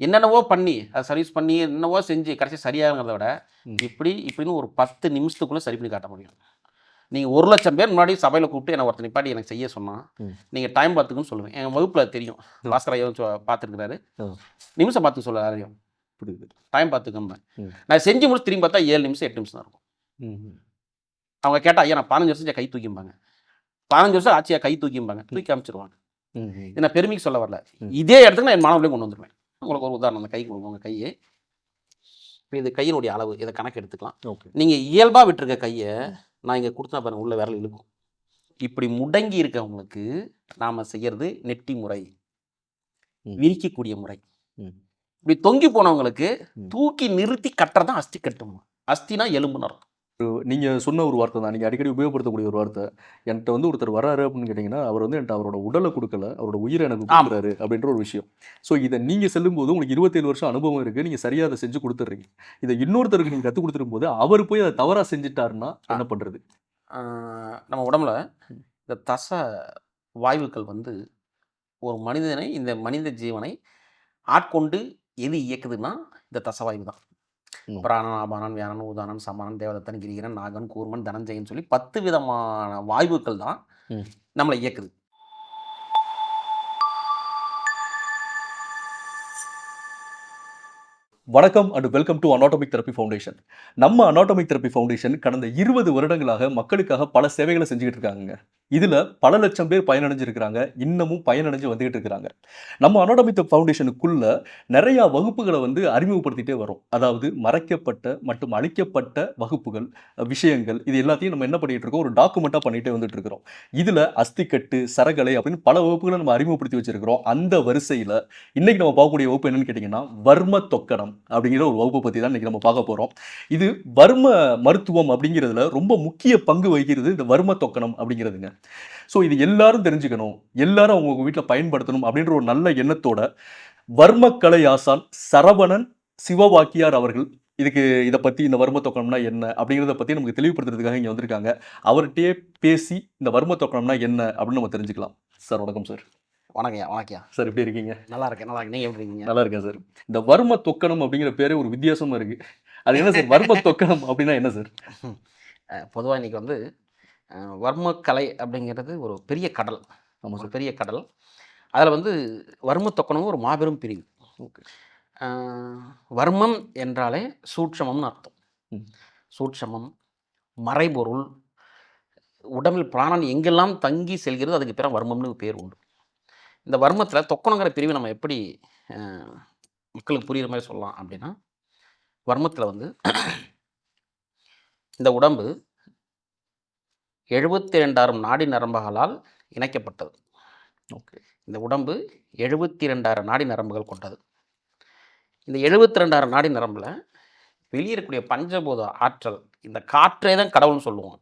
என்னென்னவோ பண்ணி அதை சர்வீஸ் பண்ணி என்னவோ செஞ்சு கடைசி சரியாகிறத விட. இப்படி இப்படின்னு ஒரு பத்து நிமிஷத்துக்குள்ளே சரி பண்ணி காட்ட முடியும். நீங்கள் ஒரு லட்சம் பேர் முன்னாடி சபையில் கூப்பிட்டு என்னை ஒருத்தர் நிப்பாட்டி எனக்கு செய்ய சொன்னால். நீங்கள் டைம் பார்த்துக்குன்னு சொல்லுவேன். என் வகுப்பில் தெரியும். பாஸ்கர் ஐயா பார்த்துருக்குறாரு. நிமிஷம் பார்த்து சொல்ல யாரையும் டைம் பார்த்துக்கம்ப ம். நான் செஞ்சு முடிச்சு திரும்பி பார்த்தா ஏழு நிமிஷம் எட்டு நிமிஷம் தான் இருக்கும். ம். அவங்க கேட்டால் ஐயா நான் பதினஞ்சு வருஷம் கை தூக்கிம்பாங்க. பதினஞ்சு வருஷம் ஆச்சியா கை தூக்கிம்பாங்க. தூக்கி அமைச்சிருவாங்க. நான் பெருமைக்கு சொல்ல வரல. இதே இடத்துக்கு நான் என் மாணவர்களையும் கொண்டு வந்துருவேன். உங்களுக்கு ஒரு உதாரணம் அந்த கை கொடுங்க உங்கள் கையை. இப்போ இது கையினுடைய அளவு இதை கணக்கு எடுத்துக்கலாம். ஓகே. நீங்கள் இயல்பாக விட்டுருக்க கையை நான் இங்கே கொடுத்தா பாருங்க உள்ள விரல் இழுக்கும். இப்படி முடங்கி இருக்கவங்களுக்கு நாம் செய்யறது நெட்டி முறை. விரிக்கக்கூடிய முறை. இப்படி தொங்கி போனவங்களுக்கு. தூக்கி நிறுத்தி கட்டுறது தான் அஸ்தி கட்டும்? அஸ்தினா எலும்புன்னு அர்த்தம். நீங்க சொன்ன ஒரு வார்த்தை தான். நீங்க அடிக்கடி உபயோகப்படுத்தக்கூடிய ஒரு வார்த்தை. என்கிட்ட வந்து ஒருத்தர் வராரு அப்படின்னு கேட்டீங்கன்னா அவர் வந்து என்கிட்ட அவரோட உடலை கொடுக்கல. அவரோட உயிரை எனக்கு. கொடுக்குறாரு அப்படின்ற ஒரு விஷயம். ஸோ இதை நீங்க செல்லும்போது உங்களுக்கு இருபத்தேழு வருஷம் அனுபவம் இருக்கு. நீங்க சரியா அதை செஞ்சு கொடுத்துட்றீங்க. இதை இன்னொருத்தருக்கு நீங்க கற்றுக் கொடுத்துரும் போது அவர் போய் அதை தவறா செஞ்சுட்டாருன்னா என்ன பண்றது? ஆஹ் நம்ம உடம்புல இந்த தச வாயுக்கள் வந்து ஒரு மனிதனை இந்த மனித ஜீவனை ஆட்கொண்டு எது இயக்குதுன்னா இந்த தசவாயு தான். பிராணன் ஆபானன் வியானன் ஊதானன் சமானன் தேவதத்தன் கிரிகரன் நாகன் கூர்மன் தனஞ்சயன் சொல்லி பத்து விதமான வாயுக்கள் தான். நம்மளை இயக்குது. வணக்கம் and welcome to anatomic therapy foundation நம்ம அனாட்டமிக் தெரப்பி ஃபவுண்டேஷன் கடந்த இருபது வருடங்களாக மக்களுக்காக பல சேவைகளை செஞ்சுக்கிட்டு இருக்காங்க இதில் பல லட்சம் பேர் பயனடைஞ்சிருக்கிறாங்க. இன்னமும் பயனடைஞ்சு வந்துகிட்டு இருக்கிறாங்க நம்ம அனோடமித்த ஃபவுண்டேஷனுக்குள்ள நிறையா வகுப்புகளை வந்து அறிமுகப்படுத்திட்டே வரோம். அதாவது மறைக்கப்பட்ட மற்றும் அழிக்கப்பட்ட வகுப்புகள் விஷயங்கள் இது எல்லாத்தையும் நம்ம என்ன பண்ணிகிட்டு இருக்கோம்? ஒரு டாக்குமெண்ட்டாக பண்ணிகிட்டே வந்துட்டு இருக்கிறோம் அஸ்திக்கட்டு சரகலை அப்படின்னு பல வகுப்புகளை நம்ம அறிமுகப்படுத்தி வச்சிருக்கிறோம். அந்த வரிசையில் இன்றைக்கி நம்ம பார்க்கக்கூடிய வகுப்பு என்னன்னு கேட்டிங்கன்னா வர்ம தொக்கணம் அப்படிங்கிற ஒரு வகுப்பை பற்றி தான் இன்றைக்கி நம்ம பார்க்க போகிறோம் இது வர்ம மருத்துவம் அப்படிங்கிறதுல ரொம்ப முக்கிய பங்கு வகிக்கிறது இந்த வர்ம தொக்கணம் அப்படிங்கிறதுங்க. ஸோ இது எல்லாரும் தெரிஞ்சுக்கணும். எல்லாரும் அவங்க வீட்டில் பயன்படுத்தணும் அப்படின்ற ஒரு நல்ல எண்ணத்தோட வர்மக்கலை ஆசான் சரவணன் சிவவாக்கியார் அவர்கள் இதுக்கு இதை பற்றி இந்த வர்ம தொக்கணம்னா என்ன அப்படிங்கிறத பற்றி நமக்கு தெளிவுபடுத்துறதுக்காக இங்கே வந்திருக்காங்க. அவர்கிட்டயே பேசி இந்த வர்ம தொக்கணம்னா என்ன அப்படின்னு நம்ம தெரிஞ்சுக்கலாம். சார் வணக்கம் சார். வணக்கம்யா வணக்கம்யா. சார் எப்படி இருக்கீங்க? நல்லா இருக்கேன் நல்லா இருக்கு நீங்கள் எப்படி இருக்கீங்க? நல்லா இருக்கேன் சார். இந்த வர்ம தொக்கணம் அப்படிங்கிற பேரே ஒரு வித்தியாசமா இருக்கு. அது என்ன சார் வர்ம தொக்கணம் அப்படின்னா என்ன சார்? பொதுவாக இன்னைக்கு வந்து வர்மக்கலை அப்படிங்கிறது ஒரு பெரிய கடல். ஒரு பெரிய கடல். அதில் வந்து வர்ம தொக்கணம் ஒரு மாபெரும் பிரிவு. வர்மம் என்றாலே சூட்சமம்னு அர்த்தம். சூட்சமம் மறைபொருள் உடம்பில் பிராணன் எங்கெல்லாம் தங்கி செல்கிறது அதுக்கு பேர் வர்மம்னு பேர் உண்டு. இந்த வர்மத்தில் தொக்கணங்கிற பிரிவை நம்ம எப்படி மக்களுக்கு புரியுற மாதிரி சொல்லலாம் அப்படின்னா வர்மத்தில் வந்து இந்த உடம்பு எழுபத்தி ரெண்டாயிரம் நாடி நரம்புகளால் இணைக்கப்பட்டது. ஓகே. இந்த உடம்பு எழுபத்தி ரெண்டாயிரம் நாடி நரம்புகள் கொண்டது. இந்த எழுபத்தி ரெண்டாயிரம் நாடி நரம்பில் வெளியே இருக்கக்கூடிய பஞ்சபூத ஆற்றல் இந்த காற்றே தான் கடவுள்னு சொல்லுவோம்.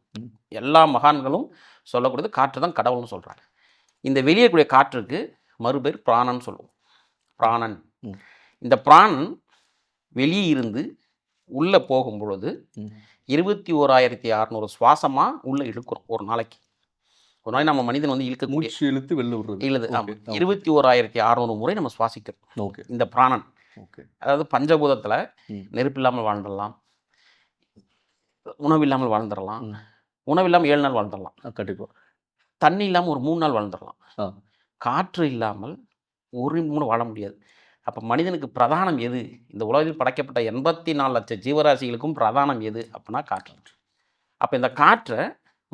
எல்லா மகான்களும் சொல்லக்கூடியது காற்று தான் கடவுள்னு சொல்கிறாங்க இந்த வெளியே இருக்கக்கூடிய காற்றுக்கு மறுபேர் பிராணன் சொல்லுவோம். பிராணன். இந்த பிராணன் வெளியே இருந்து உள்ளே போகும் பொழுது. இருபத்தி ஓராயிரத்தி அறநூறு சுவாசமாக உள்ளே இழுக்கிறோம் ஒரு நாளைக்கு. ஒரு நாளைக்கு நம்ம மனிதன் வந்து இழுக்கக்கூடிய மூச்சு இழுத்து வெளில விடுறது. okay. இருபத்தி ஓராயிரத்தி அறநூறு முறை நம்ம சுவாசிக்கிறோம். ஓகே. இந்த பிராணன். ஓகே. அதாவது பஞ்சபூதத்தில். நெருப்பு இல்லாமல் வாழ்ந்துடலாம். உணவு இல்லாமல் வாழ்ந்துடலாம். உணவு இல்லாமல் ஏழு நாள் வாழ்ந்துடலாம். கண்டிப்பா. தண்ணி இல்லாமல் ஒரு மூணு நாள் வாழ்ந்துடலாம். காற்று இல்லாமல் ஒரு மூணு வாழ முடியாது. அப்போ மனிதனுக்கு பிரதானம் எது? இந்த உலகில் படைக்கப்பட்ட எண்பத்தி நாலு லட்சம் ஜீவராசிகளுக்கும் பிரதானம் எது? அப்படின்னா காற்று. அப்போ இந்த காற்றை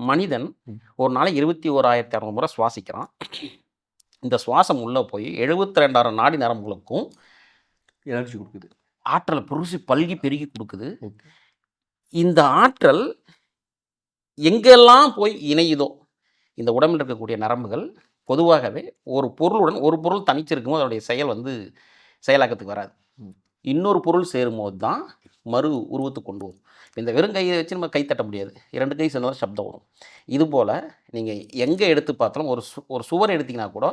மனிதன். ஒரு நாளைக்கு இருபத்தி ஓராயிரத்தி அறநூறு முறை சுவாசிக்கிறான். இந்த சுவாசம் உள்ளே போய் எழுபத்தி ரெண்டாயிரம் நாடி நரம்புகளுக்கும் எனர்ஜி கொடுக்குது. ஆற்றலை புருசி பல்கி பெருகி கொடுக்குது. இந்த ஆற்றல் எங்கெல்லாம் போய் இணையுதோ இந்த உடம்பில் இருக்கக்கூடிய நரம்புகள் பொதுவாகவே ஒரு பொருளுடன் ஒரு பொருள் தனிச்சிருக்கும்போது அதோடைய செயல் வந்து செயலாக்கத்துக்கு வராது. இன்னொரு பொருள் சேரும்போது தான் மறு உருவத்துக்கு கொண்டு வரும். இந்த வெறும் கையை வச்சு நம்ம கை தட்ட முடியாது. இரண்டு கை சேர்ந்தாலும் சப்தம் வரும். இதுபோல் நீங்கள் எங்கே எடுத்து பார்த்தாலும் ஒரு சு ஒரு சுவர் எடுத்தீங்கன்னா கூட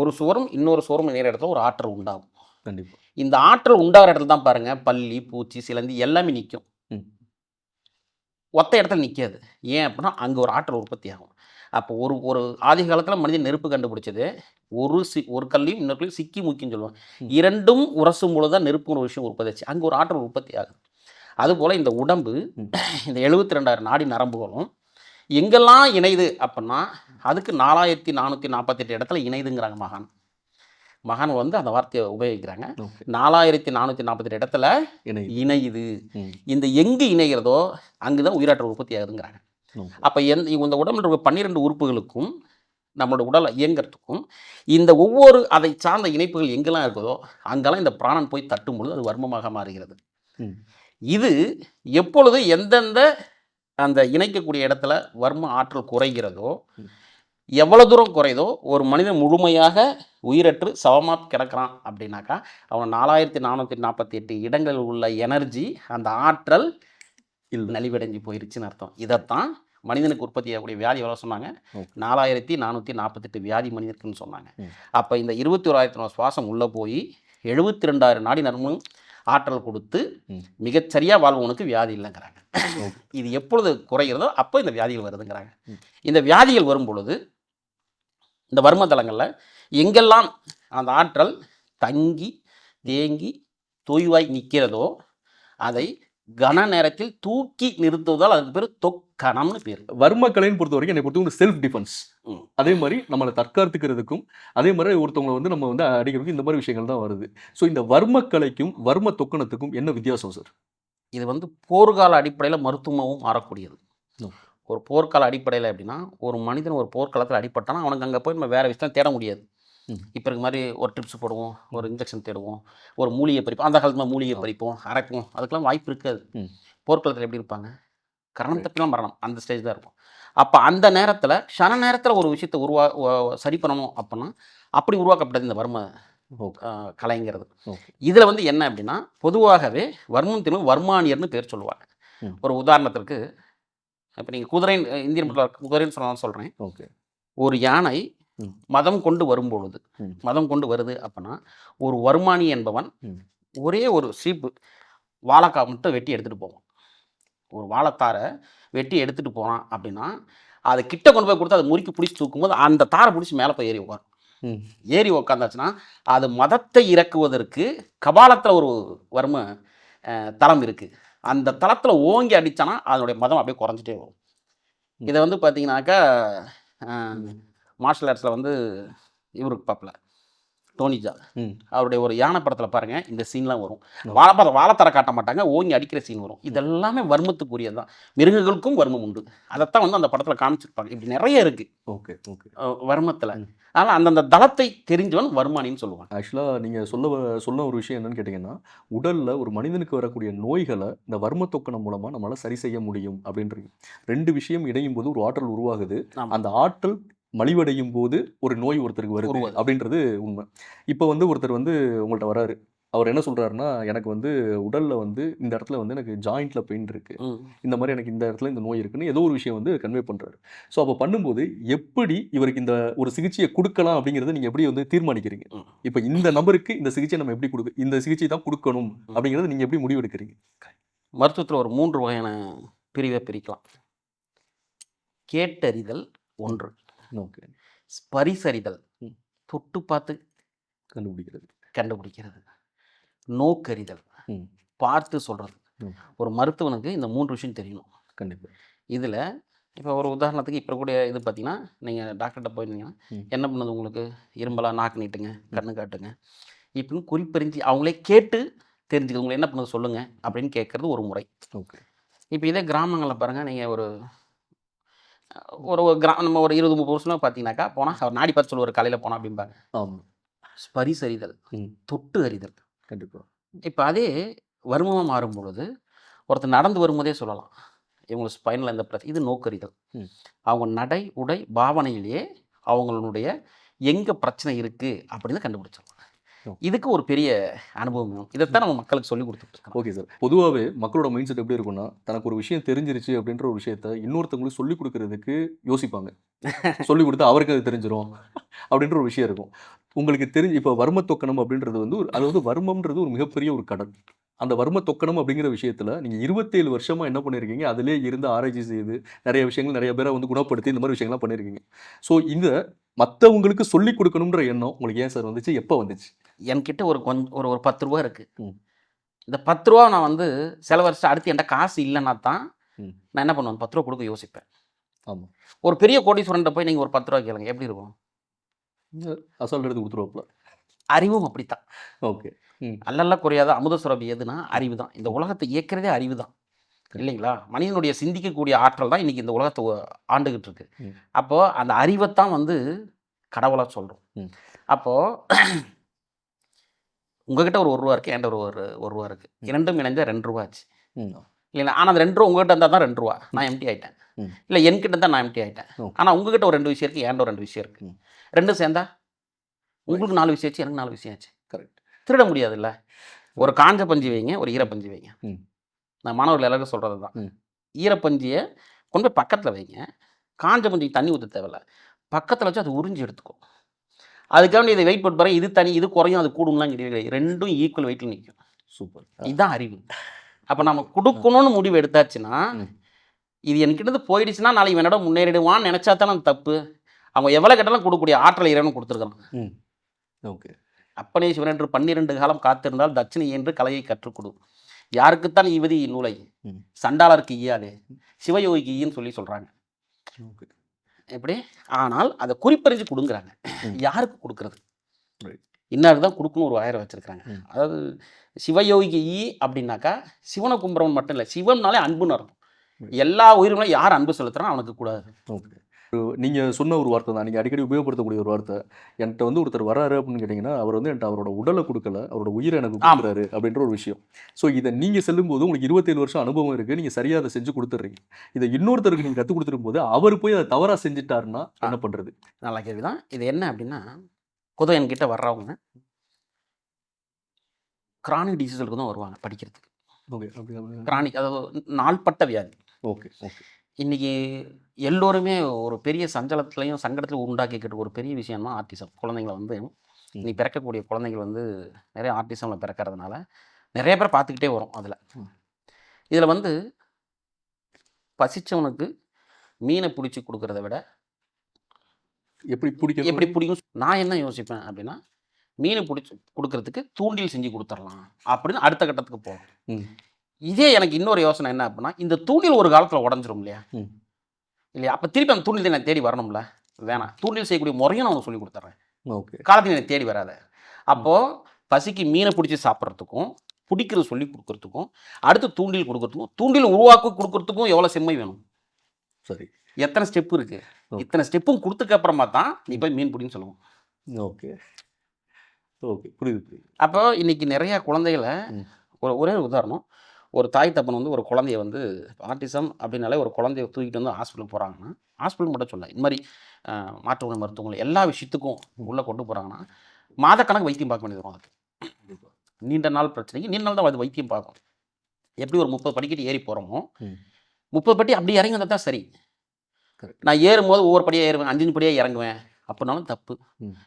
ஒரு சுவரும் இன்னொரு சுவரும் நேர இடத்துல ஒரு ஆற்றல் உண்டாகும். கண்டிப்பா. இந்த ஆற்றல் உண்டாகிற இடத்துல தான் பாருங்கள் பல்லி பூச்சி சிலந்தி எல்லாமே நிற்கும். ஒத்த இடத்துல நிற்காது ஏன் அப்படின்னா அங்கே ஒரு ஆற்றல் உற்பத்தி ஆகும். அப்போ ஒரு ஒரு ஆதி காலத்தில் மனிதன் நெருப்பு கண்டுபிடிச்சது. ஒரு சி ஒரு கல்லையும் இன்னொரு கல்லையும் சிக்கி முக்கின்னு சொல்லுவாங்க. இரண்டும் உரசும் பொழுது தான் நெருப்புங்கிற ஒரு விஷயம் உற்பத்தி ஆச்சு. அங்கே ஒரு ஆற்றல் உற்பத்தி ஆகுது. அதுபோல் இந்த உடம்பு. இந்த எழுபத்தி ரெண்டாயிரம் நாடி நரம்புகளும் எங்கெல்லாம் இணையுது அப்படின்னா அதுக்கு நாலாயிரத்தி நானூற்றி நாற்பத்தெட்டு இடத்துல இணையுதுங்கிறாங்க மகான். மகான் வந்து அந்த வார்த்தையை உபயோகிக்கிறாங்க. நாலாயிரத்தி நானூற்றி நாற்பத்தெட்டு இடத்துல இணை இணையுது. இந்த எங்கு இணைகிறதோ அங்கே தான் உயிராற்றல் உற்பத்தி ஆகுதுங்கிறாங்க. அப்போ எந்த இந்த உடம்புல இருக்க பன்னிரெண்டு உறுப்புகளுக்கும் நம்மளோட உடலை இயங்கிறதுக்கும் இந்த ஒவ்வொரு அதை சார்ந்த இணைப்புகள் எங்கெல்லாம் இருக்குதோ அங்கெல்லாம் இந்த பிராணன் போய் தட்டும் பொழுது அது வர்மமாக மாறுகிறது. இது எப்பொழுது எந்தெந்த அந்த இணைக்கக்கூடிய இடத்துல வர்ம ஆற்றல் குறைகிறதோ. எவ்வளோ தூரம் குறையுதோ ஒரு மனிதன் முழுமையாக உயிரற்று சவமாக கிடக்கிறான் அப்படின்னாக்கா அவன் நாலாயிரத்தி நானூற்றி நாற்பத்தி எட்டு இடங்களில் உள்ள எனர்ஜி அந்த ஆற்றல். நலிவடைஞ்சு போயிருச்சுன்னு அர்த்தம் இதைத்தான் மனிதனுக்கு உற்பத்தி ஆகக்கூடிய வியாதி எவ்வளோ சொன்னாங்க. நாலாயிரத்தி நானூற்றி நாற்பத்தெட்டு வியாதி மனிதனுக்குன்னு சொன்னாங்க. அப்போ இந்த இருபத்தி ஓராயிரத்தி சுவாசம் உள்ளே போய் எழுபத்தி ரெண்டாயிரம் நாடி நரம்பும் ஆற்றல் கொடுத்து. மிகச்சரியாக வாழ்வனுக்கு வியாதி இல்லைங்கிறாங்க. இது எப்பொழுது குறைகிறதோ அப்போ இந்த வியாதிகள் வருதுங்கிறாங்க. இந்த வியாதிகள் வரும் பொழுது இந்த வர்ம தலங்களில் எங்கெல்லாம் அந்த ஆற்றல் தங்கி தேங்கி தொய்வாய் நிற்கிறதோ அதை கன நேரத்தில் தூக்கி நிறுத்துவதால் அதுக்கு பேர் தொக்கணம்னு பேர் வர்ம கலைன்னு பொறுத்த வரைக்கும் என்னை பொறுத்த ஒரு செல்ஃப் டிஃபென்ஸ். அதே மாதிரி நம்மளை தற்காத்துக்கிறதுக்கும் அதே மாதிரி ஒருத்தவங்களை வந்து நம்ம வந்து அடிக்கிறதுக்கும் இந்த மாதிரி விஷயங்கள் தான் வருது ஸோ இந்த வர்ம கலைக்கும் வர்ம தொக்கணத்துக்கும் என்ன வித்தியாசம் சார் இது வந்து போர்க்கால அடிப்படையில் மருத்துவமாகவும் மாறக்கூடியது. ஒரு போர்க்கால அடிப்படையில் எப்படின்னா ஒரு மனிதன் ஒரு போர்க்களத்தில் அடிப்பட்டானா அவனுக்கு அங்கே போய் நம்ம வேறு விஷயம் தேட முடியாது. இப்போ இருக்க மாதிரி ஒரு ட்ரிப்ஸ் போடுவோம் ஒரு இன்ஜெக்ஷன் தேடுவோம் ஒரு மூலிகை பறிப்போம் அந்த காலத்தில் மூலிகை. பறிப்போம் அரைப்போம் அதுக்கெல்லாம் வாய்ப்பு இருக்காது. போர்க்களத்தில் எப்படி இருப்பாங்க கரணம். தப்பிலாம் மரணம் அந்த ஸ்டேஜ் தான் இருக்கும் அப்போ அந்த நேரத்தில் க்ஷண நேரத்தில் ஒரு விஷயத்தை உருவா சரி பண்ணணும் அப்படின்னா அப்படி உருவாக்கப்பட்டது இந்த வர்ம கலைங்கிறது இதில் வந்து என்ன அப்படின்னா பொதுவாகவே வர்மம் திரும்ப வர்மானியர்னு பேர் சொல்லுவாங்க. ஒரு உதாரணத்திற்கு இப்போ நீங்கள் குதிரை இந்தியன் குதிரைன்னு சொன்னாலும் சொல்கிறேன் ஓகே ஒரு யானை. மதம் கொண்டு வரும்பொழுது. மதம் கொண்டு வருது அப்படின்னா ஒரு வர்மானி என்பவன். ஒரே ஒரு சீப்பு வாழைக்காய் மட்டும் வெட்டி எடுத்துகிட்டு போவான் ஒரு வாழைத்தாரை வெட்டி எடுத்துகிட்டு போகிறான் அப்படின்னா அதை கிட்ட கொண்டு போய் கொடுத்து அதை முறுக்கி பிடிச்சி தூக்கும்போது அந்த தாரை பிடிச்சி மேலே போய் ஏறி உட்காரும். ஏறி உக்காந்தாச்சுன்னா அது மதத்தை இறக்குவதற்கு கபாலத்தில் ஒரு வர்ம தலம் இருக்குது அந்த தளத்தில் ஓங்கி அடித்தானா அதனுடைய மதம் அப்படியே குறைஞ்சிட்டே வரும். இதை வந்து பார்த்தீங்கன்னாக்கா மார்ஷல் ஆர்ட்ஸில் வந்து இவருக்கு பார்ப்பல டோனிஜா ம். அவருடைய ஒரு யானை படத்தில் பாருங்கள் இந்த சீன்லாம் வரும். ம். வாழைப்பழ வாழைத்தர காட்ட மாட்டாங்க ஓங்கி அடிக்கிற சீன் வரும். இதெல்லாமே வர்மத்துக்குரியது தான் மிருகங்களுக்கும் வர்மம் உண்டு. அதைத்தான் வந்து அந்த படத்தில் காமிச்சிருப்பாங்க. இப்படி நிறைய இருக்குது ஓகே ஓகே. வர்மத்தில். ஆனால் அந்தந்த தளத்தை தெரிஞ்சவன் வர்மானின்னு சொல்லுவாங்க. ஆக்சுவலாக நீங்கள் சொல்ல சொன்ன ஒரு விஷயம் என்னன்னு கேட்டிங்கன்னா உடலில் ஒரு மனிதனுக்கு வரக்கூடிய நோய்களை இந்த வர்ம தொக்கணம் மூலமாக நம்மளால் சரி செய்ய முடியும் அப்படின்றீங்க ரெண்டு விஷயம் இணையும் போது ஒரு ஆற்றல் உருவாகுது. அந்த ஆற்றல் மலிவடையும் போது ஒரு நோய் ஒருத்தருக்கு வருது. அப்படின்றது உண்மை. இப்போ வந்து ஒருத்தர் வந்து உங்கள்கிட்ட வராரு. அவர் என்ன சொல்றாருன்னா எனக்கு வந்து உடல்ல வந்து இந்த இடத்துல வந்து எனக்கு ஜாயிண்ட்ல பெயின் இருக்கு. ம். இந்த மாதிரி எனக்கு இந்த இடத்துல இந்த நோய் இருக்குன்னு ஏதோ ஒரு விஷயம் வந்து கன்வே பண்றாரு. ஸோ அப்போ பண்ணும்போது எப்படி இவருக்கு இந்த ஒரு சிகிச்சையை கொடுக்கலாம் அப்படிங்கிறத நீங்க எப்படி வந்து தீர்மானிக்கிறீங்க. இப்போ இந்த நபருக்கு இந்த சிகிச்சை நம்ம எப்படி கொடுக்க இந்த சிகிச்சை தான் கொடுக்கணும் அப்படிங்கிறத நீங்க எப்படி முடிவெடுக்கிறீங்க மருத்துவத்தில் ஒரு மூன்று வகையான பிரிவை பிரிக்கலாம். கேட்டறிதல் ஒன்று. ஓகே பரிசறிதல். தொட்டு பார்த்து கண்டுபிடிக்கிறது. கண்டுபிடிக்கிறது. நோக்கறிதல். பார்த்து சொல்கிறது. ஒரு மருத்துவனுக்கு இந்த மூன்று விஷயம் தெரியணும். கண்டிப்பா. இதில் இப்போ ஒரு உதாரணத்துக்கு இப்போ கூட இது பார்த்தீங்கன்னா நீங்கள் டாக்டர்கிட்ட போயிருந்தீங்கன்னா. என்ன பண்ணுது உங்களுக்கு? இரும்பலா நாக்கு நீட்டுங்க கண்ணு காட்டுங்க. இப்படின்னு குறிப்பறிஞ்சு அவங்களே கேட்டு தெரிஞ்சுக்க உங்களை என்ன பண்ணுது? சொல்லுங்கள் அப்படின்னு கேட்குறது ஒரு முறை. ஓகே. இப்போ இதே கிராமங்களில் பாருங்கள் நீங்கள் ஒரு ஒரு ஒரு கிரா நம்ம ஒரு இருபது முப்பது வருஷம் பார்த்தீங்கன்னாக்கா போனால் அவர் நாடி பார்த்து சொல்லுவார் காலையில் போனால் அப்படிம்பாங்க ஆமா பரிசறிதல். தொட்டு அறிதல் கண்டிப்பா இப்போ அதே வருமமாக மாறும் பொழுது ஒருத்தர் நடந்து வரும்போதே சொல்லலாம் இவங்க ஸ்பைனில் இந்த பிரச்சனை இது நோக்கறிதல். அவங்க நடை உடை பாவனையிலேயே அவங்களுடைய எங்கே பிரச்சனை இருக்குது அப்படின்னு கண்டுபிடிச்சிடலாம். இதுக்கு ஒரு பெரிய அனுபவம் வேணும். இதைத்தான் நம்ம மக்களுக்கு சொல்லி கொடுத்துட்டு ஓகே சார் பொதுவாகவே மக்களோட மைண்ட் செட் எப்படி இருக்கும்னா தனக்கு ஒரு விஷயம் தெரிஞ்சிருச்சு அப்படின்ற ஒரு விஷயத்த இன்னொருத்தவங்களுக்கு சொல்லி கொடுக்கறதுக்கு யோசிப்பாங்க. சொல்லி கொடுத்தா அவருக்கு அது தெரிஞ்சிரும் அப்படின்ற ஒரு விஷயம் இருக்கும். உங்களுக்கு தெரிஞ்சு இப்போ வர்ம தொக்கணம் அப்படின்றது வந்து ஒரு அது வந்து வர்மம்ன்றது ஒரு மிகப்பெரிய ஒரு கடல் அந்த வர்ம தொக்கணம் அப்படிங்கிற விஷயத்துல நீங்க 27 வருஷமா என்ன பண்ணியிருக்கீங்க அதிலே இருந்து ஆராய்ச்சி செய்து நிறைய விஷயங்கள் நிறைய பேரை வந்து குணப்படுத்தி இந்த மாதிரி விஷயங்கள்லாம் பண்ணியிருக்கீங்க ஸோ இந்த மற்றவங்களுக்கு சொல்லி கொடுக்கணுன்ற எண்ணம் உங்களுக்கு ஏன் சார் வந்துச்சு? எப்போ வந்துச்சு? என்கிட்ட ஒரு கொஞ்சம் ஒரு ஒரு பத்து ரூபா இருக்கு. ம். இந்த பத்து ரூபா நான் வந்து செலவழிச்சு அடுத்து என்கிட்ட காசு இல்லைன்னா தான். நான் என்ன பண்ணுவேன்? பத்து ரூபா கொடுக்க யோசிப்பேன். ஆமா. ஒரு பெரிய கோடீஸ்வரன்ட்ட போய் நீங்கள் ஒரு பத்து ரூபா கேளுங்க. எப்படி இருக்கும்? அசால்ட் எடுத்து கொடுத்துருவாப்ல அறிவும் அப்படித்தான். ஓகே. அல்லல்ல குறையாத அமுத சுரபி எதுனா அறிவு தான். இந்த உலகத்தை இயக்கிறதே அறிவு தான். இல்லைங்களா? மனிதனுடைய சிந்திக்கக்கூடிய ஆற்றல் தான் இன்னைக்கு இந்த உலகத்தை ஆண்டுகிட்டு இருக்கு. ம். அப்போ அந்த அறிவைத்தான் வந்து கடவுளா சொல்றோம். ம். உங்ககிட்ட ஒரு ஒரு ரூபா இருக்கு என்கிட்ட ஒரு ஒரு ஒரு ரூபா இருக்கு. ம். இரண்டும் இணைஞ்சா ரெண்டு ரூபா ஆச்சு. ம். இல்லைங்களா? ஆனால் அந்த ரெண்டு ரூபா உங்ககிட்ட இருந்தால் தான் ரெண்டு ரூபா. நான் எம்டி ஆயிட்டேன். ம். இல்லை என்கிட்ட தான் நான் எம்டி ஆயிட்டேன். ஓ. ஆனால் உங்ககிட்ட ஒரு ரெண்டு விஷயம் இருக்கு என்கிட்ட ஒரு ரெண்டு விஷயம் இருக்கு. ம். ரெண்டும் சேர்ந்தா? உங்களுக்கு நாலு விஷயம் ஆச்சு எனக்கு நாலு விஷயம் ஆச்சு. கரெக்ட் திருட முடியாதுல்ல? ஒரு காஞ்ச பஞ்சு வைங்க ஒரு ஈரப்பஞ்சு வைங்க. ம். நான் மாணவர்கள் எல்லாருக்கும் சொல்கிறது தான். ம். ஈரப்பஞ்சியை கொண்டு போய் பக்கத்தில் வைங்க. காஞ்ச பஞ்சுக்கு தண்ணி ஊற்ற தேவையில்ல. பக்கத்தில் வச்சு அது உறிஞ்சி எடுத்துக்கும் அதுக்காக இதை வெயிட் போட்டு பாருங்க. இது தனி இது குறையும் அது கூடும்லாம் கிடையாது ரெண்டும் ஈக்குவல் வெயிட்டில் நிற்கும் சூப்பர் இதுதான் அறிவு. அப்போ நம்ம கொடுக்கணும்னு முடிவு எடுத்தாச்சுன்னா. இது என்கிட்ட போயிடுச்சுன்னா நாளைக்கு என்னோட முன்னேறிடுவான்னு நினச்சா தானே தப்பு. அவங்க எவ்வளோ கேட்டாலும் கொடுக்கக்கூடிய ஆற்றலை இறைவன் கொடுத்துருக்கான் ஓகே. அப்பனே சிவன் என்று பன்னிரண்டு காலம் காத்திருந்தால் தட்சிணை என்று கலையை கற்றுக் கொடு யாருக்குத்தான் இவதி நூலை. சண்டாளருக்கு ஈயாதே. சிவயோகிக்கு ஈன்னு சொல்லி சொல்றாங்க. ஓகே. எப்படி ஆனால் அதை குறிப்பறிஞ்சு கொடுங்குறாங்க. யாருக்கு கொடுக்கறது. இன்னாருக்கு தான் கொடுக்கணும் ஒரு ஆயிரம் வச்சிருக்காங்க. அதாவது சிவயோகிக்கு ஈ அப்படின்னாக்கா சிவனை கும்புறவன் மட்டும் இல்லை சிவம்னாலே அன்புன்னு அர்த்தம். எல்லா உயிர்களும் யார் அன்பு செலுத்துறான் அவனுக்கு கூடாது ஓகே நீங்க சொன்ன ஒரு வார்த்தை தான். நீங்க அடிக்கடி உபயோகப்படுத்தக்கூடிய ஒரு வார்த்தை. என்கிட்ட வந்து ஒருத்தர் வராரு அப்படின்னு கேட்டிங்கன்னா அவர் வந்து என்கிட்ட அவரோட உடலை கொடுக்கல அவரோட உயிரை எனக்கு. கொடுக்குறாரு அப்படின்ற ஒரு விஷயம். ஸோ இதை நீங்க செல்லும்போது உங்களுக்கு இருபத்தேழு வருஷம் அனுபவம் இருக்கு. நீங்க சரியா அதை செஞ்சு கொடுத்துட்றீங்க இதை இன்னொருத்தருக்கு நீங்க கற்றுக் கொடுத்துரும் போது அவர் போய் அதை தவறா செஞ்சுட்டாருன்னா என்ன பண்றது? நல்ல கேள்வி தான் இது என்ன அப்படின்னா பொதுவாக என்கிட்ட வர்றவங்க கிரானிக் டிசீஸ்களுக்கு தான் வருவாங்க படிக்கிறதுக்கு. ஓகே. கிரானிக் அதாவது நாள்பட்ட வியாதி. ஓகே. ஓகே. இன்னைக்கு எல்லோருமே ஒரு பெரிய சஞ்சலத்துலையும் சங்கடத்திலையும் உண்டாக்கிக்கிட்டு ஒரு பெரிய விஷயம்னா ஆர்டிசம். குழந்தைங்களை வந்து நீ பிறக்கக்கூடிய குழந்தைகள் வந்து நிறைய ஆர்டிசமில் பிறக்கறதுனால நிறைய பேர் பார்த்துக்கிட்டே வரும் அதில். இதில் வந்து பசிச்சவனுக்கு மீனை பிடிச்சி கொடுக்கறத விட எப்படி பிடிக்க எப்படி பிடிக்கும்? நான் என்ன யோசிப்பேன் அப்படின்னா மீனை பிடிச்சி கொடுக்கறதுக்கு தூண்டில் செஞ்சு கொடுத்துடலாம் அப்படின்னு அடுத்த கட்டத்துக்கு போகலாம் ம். இதே எனக்கு இன்னொரு யோசனை என்ன அப்படின்னா இந்த தூண்டில் ஒரு காலத்தில் உடஞ்சிரும் இல்லையா. இல்லையா? அப்போ திருப்பி அந்த தூண்டில் எனக்கு தேடி வரணும்ல? வேணாம். தூண்டில் செய்யக்கூடிய முறையும் நான் உனக்கு சொல்லி கொடுத்துட்றேன் ஓகே. காலத்தில் எனக்கு தேடி வராத. அப்போது பசிக்கு மீனை பிடிச்சி சாப்பிட்றதுக்கும் பிடிக்கிறது சொல்லி கொடுக்கறதுக்கும் அடுத்து தூண்டில் கொடுக்கறதுக்கும் தூண்டில் உருவாக்கி கொடுக்கறதுக்கும் எவ்வளோ செம்மை வேணும்? சரி. எத்தனை ஸ்டெப் இருக்கு? Okay. இத்தனை ஸ்டெப்பும் கொடுத்துக்க அப்புறமா தான் நீ போய் மீன் பிடின்னு சொல்லுவோம். ஓகே. ஓகே. புரியுது புரியுது. அப்போ இன்னைக்கு நிறைய குழந்தைகளை ஒரே ஒரு உதாரணம். ஒரு தாய் தப்பன் வந்து ஒரு குழந்தைய வந்து ஆர்டிசம் அப்படின்னாலே ஒரு குழந்தைய தூக்கிட்டு வந்து ஹாஸ்பிட்டல் போகிறாங்கன்னா ஹாஸ்பிட்டல் மட்டும் சொல்ல இந்த மாதிரி அஹ், மாற்று உணவு மருத்துவங்கள் எல்லா விஷயத்துக்கும் உள்ளே கொண்டு போகிறாங்கன்னா மாதக்கணக்கு வைத்தியம் பார்க்க வேண்டியது வரும் அதுக்கு. நீண்ட நாள் பிரச்சனைக்கு நீண்ட நாள் தான் அது வைத்தியம் பார்க்கும். எப்படி ஒரு முப்பது படிக்கட்டு ஏறி போகிறோமோ. முப்பது படி அப்படி இறங்கி வந்தால் தான் சரி. நான் ஏறும்போது ஒவ்வொரு படியாக ஏறுவேன் அஞ்சு அஞ்சு படியாக இறங்குவேன். அப்படின்னாலும் தப்பு.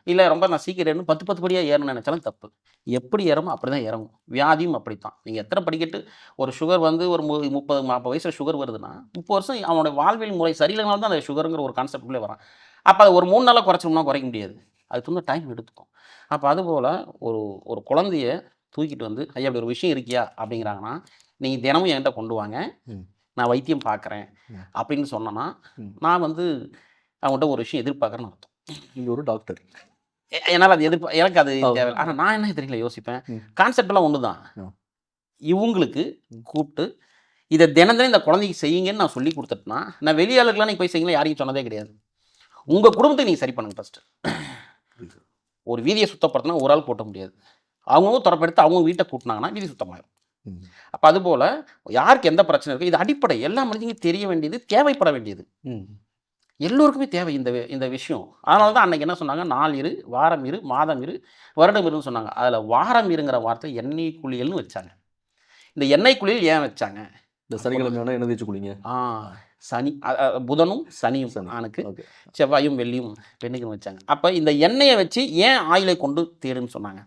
இல்லை ரொம்ப நான் சீக்கிரம் ஏறணும் பத்து பத்து படியாக ஏறணும்னு நினச்சாலும் தப்பு. எப்படி ஏறமோ அப்படி தான் இறங்கும். வியாதியும் அப்படித்தான். நீங்கள் எத்தனை படிக்கட்டு ஒரு சுகர் வந்து ஒரு மு- முப்பது நாற்பது வயசில் சுகர் வருதுன்னா முப்பது வருஷம் அவனோட வாழ்வியல் முறை சரியில்லைனால தான் அந்த சுகருங்கிற ஒரு கான்செப்ட்குள்ளே வரான். அப்போ அது ஒரு மூணு நாளாக குறைச்சோம்னா குறைக்க முடியாது. அது தகுந்த டைம் எடுத்துக்கும். அப்போ அதுபோல் ஒரு ஒரு குழந்தைய தூக்கிட்டு வந்து ஐயா அப்படி ஒரு விஷயம் இருக்கியா? அப்படிங்கிறாங்கன்னா நீங்கள் தினமும் என்கிட்ட கொண்டு வாங்க. நான் வைத்தியம் பார்க்குறேன். அப்படின்னு சொன்னேன்னா. நான் வந்து அவங்கள்ட்ட ஒரு விஷயம் எதிர்பார்க்குறேன்னு அர்த்தம். நீங்க ஒரு டாக்டர் என்னால் அது எதிர்ப்பா எனக்கு அது. தேவை ஆனால் நான் என்ன தெரியல யோசிப்பேன். கான்செப்ட்லாம் ஒன்று தான். இவங்களுக்கு. கூப்பிட்டு இதை தினம் தினம் இந்த குழந்தைக்கு செய்யுங்கன்னு நான் சொல்லி கொடுத்துட்டேன்னா நான் வெளியாளுக்கெல்லாம் நீங்கள் போய் செய்யுங்களா யாரையும் சொன்னதே கிடையாது உங்கள் குடும்பத்துக்கு நீங்கள் சரி பண்ணுங்க ஃபஸ்ட்டு ஒரு வீதியை சுத்தப்படுத்தினா ஒரு ஆள் கூட்ட முடியாது அவங்கவுங்க துறப்படுத்து அவங்க வீட்டை கூட்டினாங்கன்னா வீதி சுத்தமாயிடும். அப்போ அதுபோல் யாருக்கு எந்த பிரச்சனை இருக்குது இது அடிப்படை எல்லா மனிதனுக்கும் தெரிய வேண்டியது தேவைப்பட வேண்டியது. எல்லோருக்குமே தேவை இந்த இந்த விஷயம். அதனால தான் அன்னைக்கு என்ன சொன்னாங்க? நாள் இரு வாரம் இரு மாதம் இரு வருடம் இருன்னு சொன்னாங்க. அதில் வாரம் இருங்கிற வார்த்தை எண்ணெய் குளியல்னு வச்சாங்க. இந்த எண்ணெய் குளியல் ஏன் வச்சாங்க? இந்த சனிக்கிழமையான என்ன தேய்ச்சி குளிங்க. ஆ சனி புதனும் சனியும். சனி. ஆணுக்கு செவ்வாயும் வெள்ளியும் பெண்ணுக்குன்னு வச்சாங்க. அப்போ இந்த எண்ணெயை வச்சு ஏன் ஆயிலை கொண்டு தேடுன்னு சொன்னாங்க.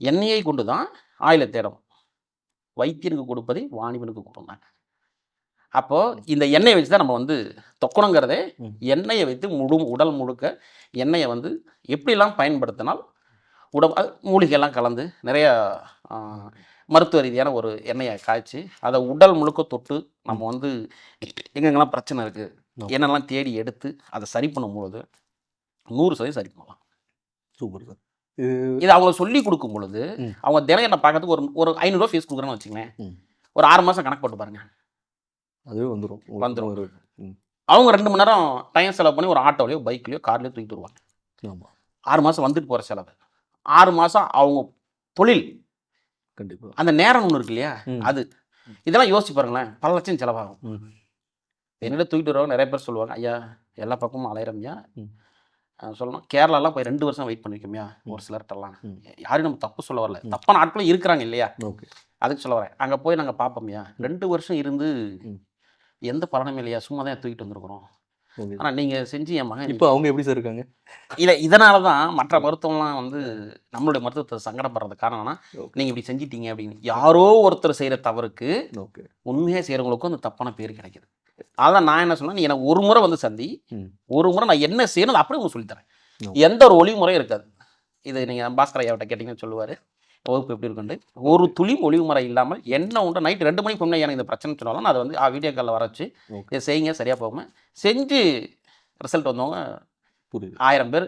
எண்ணெயை கொண்டு தான் ஆயிலை தேடும் வைத்தியனுக்கு கொடுப்பதை வாணிபனுக்கு கொடுந்தாங்க அப்போ இந்த எண்ணெயை வச்சு தான் நம்ம வந்து தொக்கணுங்கிறதே. எண்ணெயை வைத்து முழு உடல் முழுக்க எண்ணெயை வந்து எப்படிலாம் பயன்படுத்தினால் அது மூலிகையெல்லாம் கலந்து நிறைய மருத்துவ ரீதியான ஒரு எண்ணெயை காய்ச்சி அதை உடல் முழுக்க தொட்டு நம்ம வந்து எங்கெங்கெல்லாம் பிரச்சனை இருக்குது. என்னெல்லாம் தேடி எடுத்து அதை சரி பண்ணும்பொழுது நூறு சதவீதம் சரி பண்ணலாம் சூப்பர் சார் இது அவங்க சொல்லி கொடுக்கும் பொழுது. அவங்க தினம் என்ன பார்க்கறதுக்கு ஒரு ஒரு ஐநூறுரூவா ஃபீஸ் கொடுக்குறேன்னு வச்சுங்களேன் ம். ஒரு ஆறு மாதம் கணக்கு போட்டு பாருங்க அதுவே வந்துடும் வந்துரும். ம். அவங்க ரெண்டு மணி நேரம் டைம் செலவு பண்ணி ஒரு ஆட்டோலையோ பைக்லையோ கார்லையோ தூக்கிட்டு வருவாங்க. ஆமாம் ஆறு மாதம் வந்துட்டு போகிற செலவு. ஆறு மாதம் அவங்க தொழில். கண்டிப்பாக அந்த நேரம் ஒன்று இருக்கு இல்லையா. அது. இதெல்லாம் யோசிச்சு பாருங்களேன். பல லட்சம் செலவாகும். ம். என்னிடம் தூக்கிட்டு வருவாங்க நிறைய பேர் சொல்லுவாங்க ஐயா எல்லா பக்கமும் அலையிறோம்யா? சொல்லணும். கேரளாலாம் போய் ரெண்டு வருஷம் வெயிட் பண்ணிருக்கோம்யா ஒரு சிலர்கிட்டலாம் ம். யாரையும் நம்ம தப்பு சொல்ல வரல. தப்பான ஆட்களும் இருக்கிறாங்க இல்லையா? அதுக்கு சொல்ல வரேன். அங்கே போய் நாங்கள் பார்ப்போம்யா ரெண்டு வருஷம் இருந்து. எந்த பலனும் இல்லையா? சும்மா தான் தூக்கிட்டு வந்திருக்கிறோம். ஆனால் நீங்கள் செஞ்சு என் மகன் இப்போ அவங்க எப்படி சார் இருக்காங்க? இல்லை இதனால தான் மற்ற மருத்துவம்லாம் வந்து நம்மளுடைய மருத்துவத்தை சங்கடப்படுறது காரணம்னா நீங்கள் இப்படி செஞ்சிட்டீங்க அப்படின்னு. யாரோ ஒருத்தர் செய்கிற தவறுக்கு உண்மையாக செய்கிறவங்களுக்கும் அந்த தப்பான பேர் கிடைக்குது. அதான் நான் என்ன சொன்னேன் நீ எனக்கு ஒரு முறை வந்து சந்தி. ஒரு முறை நான் என்ன செய்யணும் அப்படியே உங்களுக்கு சொல்லித்தரேன். எந்த ஒரு ஒளி முறையும் இருக்காது. இது நீங்கள் பாஸ்கர் ஐயாவிட்ட கேட்டிங்கன்னு சொல்லுவார். வகுப்பு எப்படி இருக்குன்ட்டு ஒரு துளி ஒளிவு முறை இல்லாமல் என்ன உண்டு? நைட் ரெண்டு மணிக்கு முன்னாடி எனக்கு இந்த பிரச்சனை சொன்னாலும் அதை வந்து வீடியோ காலில் வர வச்சு இதை செய்யுங்க சரியாக போகுமே செஞ்சு ரிசல்ட் வந்தவங்க புரியுது. ஆயிரம் பேர்.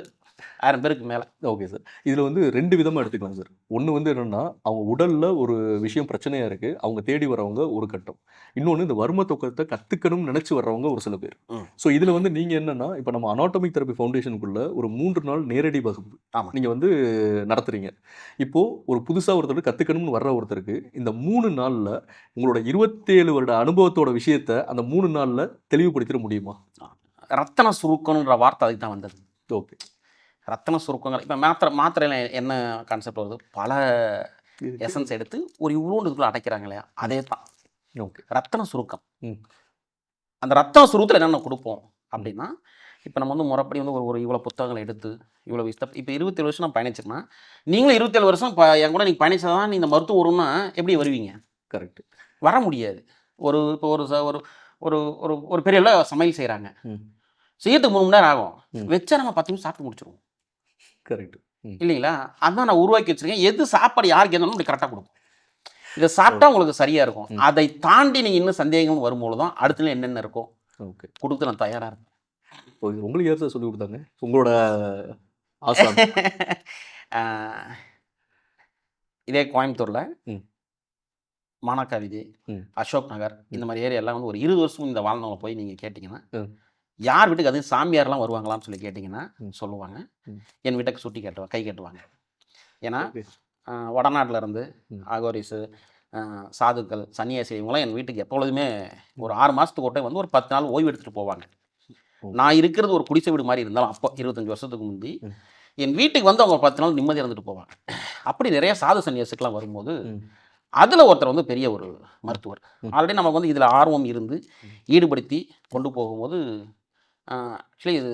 ஆயிரம் பேருக்கு மேலே. ஓகே சார் இதில் வந்து ரெண்டு விதமாக எடுத்துக்கலாம் சார் ஒன்று வந்து என்னென்னா அவங்க உடலில் ஒரு விஷயம் பிரச்சனையாக இருக்குது அவங்க தேடி வரவங்க ஒரு கட்டம். இன்னொன்று இந்த வர்ம தொக்கத்தை கற்றுக்கணும்னு நினச்சி வர்றவங்க ஒரு சில பேர். ஸோ இதில் வந்து நீங்கள் என்னென்னா இப்போ நம்ம அனாட்டமிக் தெரப்பி ஃபவுண்டேஷனுக்குள்ள ஒரு மூன்று நாள் நேரடி வகுப்பு ஆமா. நீங்கள் வந்து நடத்துறீங்க. இப்போது ஒரு புதுசாக ஒருத்தர் கற்றுக்கணும்னு வர்ற ஒருத்தருக்கு இந்த மூணு நாளில் உங்களோட இருபத்தேழு வருட அனுபவத்தோட விஷயத்த அந்த மூணு நாளில் தெளிவுபடுத்திட முடியுமா? ரத்தன சுருக்கம்ன்ற வார்த்தை அதுக்கு தான் வந்தது. ஓகே ரத்தன சுருக்கங்கள். இப்போ மாத்திரை மாத்திரையில் என்ன கான்செப்ட் வருது? பல எசன்ஸ் எடுத்து ஒரு இவ்வளோண்டு இதுக்குள்ள அடைக்கிறாங்க இல்லையா? அதே தான் ஓகே. ரத்தன சுருக்கம். அந்த ரத்தன சுருக்கத்தில் என்னென்ன கொடுப்போம்? அப்படின்னா இப்போ நம்ம வந்து முறைப்படி வந்து ஒரு ஒரு இவ்வளோ புத்தகங்களை எடுத்து இவ்வளோ ஸ்டெப் இப்போ இருபத்தேழு வருஷம் நான் பயணிச்சிருக்கேன்னா நீங்களும் இருபத்தேழு வருஷம் இப்போ என் கூட நீங்கள் பயணிச்சதான் நீ இந்த மருத்துவம் வரும்னா எப்படி வருவீங்க? கரெக்ட் வர முடியாது. ஒரு இப்போ ஒரு ச- ஒரு ஒரு ஒரு ஒரு பெரிய சமையல் செய்கிறாங்க செய்யறதுக்கு மூணு மணி நேரம் ஆகும். வச்சா நம்ம பத்து நிமிஷம் சாப்பிட்டு முடிச்சிருவோம். கரெக்ட். இல்லைங்களா? அதான் நான் உருவாக்கி வச்சிருக்கேன். எது சாப்பாடு யாருக்கு எதுனாலும் இப்படி கரெக்டாக கொடுக்கும். இதை சாப்பிட்டா உங்களுக்கு சரியா இருக்கும். அதை தாண்டி நீங்க இன்னும் சந்தேகம் வரும்போது தான் அடுத்துல என்னென்ன இருக்கோ ஓகே. கொடுத்து நான் தயாரா இருப்பேன். ஓகே உங்களுக்கு யார் சார் சொல்லி கொடுத்தாங்க. உங்களோட இதே கோயம்புத்தூர்ல ம். மாணாக்கா விதி ம். அசோக் நகர் இந்த மாதிரி ஏரியா எல்லாம் வந்து ஒரு இருபது வருஷம் இந்த வாழ்ந்தவங்க போய் நீங்க கேட்டிங்கன்னா. யார் வீட்டுக்கு அது சாமியார்லாம் வருவாங்களான்னு சொல்லி கேட்டிங்கன்னா. சொல்லுவாங்க. என் வீட்டுக்கு சுட்டி கேட்டுவா கை கட்டுவாங்க ஏன்னா வடநாட்டுல இருந்து ஆஹ், சாதுக்கள் சன்னியாசி இவங்களாம் என் வீட்டுக்கு எப்பொழுதுமே ஒரு ஆறு மாதத்துக்கு ஒரு வந்து ஒரு பத்து நாள் ஓய்வு எடுத்துகிட்டு போவாங்க. நான் இருக்கிறது ஒரு குடிசை வீடு மாதிரி இருந்தாலும் அப்போ இருபத்தஞ்சி வருஷத்துக்கு முந்தி. என் வீட்டுக்கு வந்து அவங்க பத்து நாள் நிம்மதியாக இருந்துட்டு போவாங்க அப்படி நிறைய சாது சன்னியாசிக்கெலாம் வரும்போது. அதில் ஒருத்தர் வந்து பெரிய ஒரு மருத்துவர். ஆல்ரெடி நமக்கு வந்து இதில் ஆர்வம் இருந்து ஈடுபடுத்தி கொண்டு போகும்போது ஆக்சுவலி இது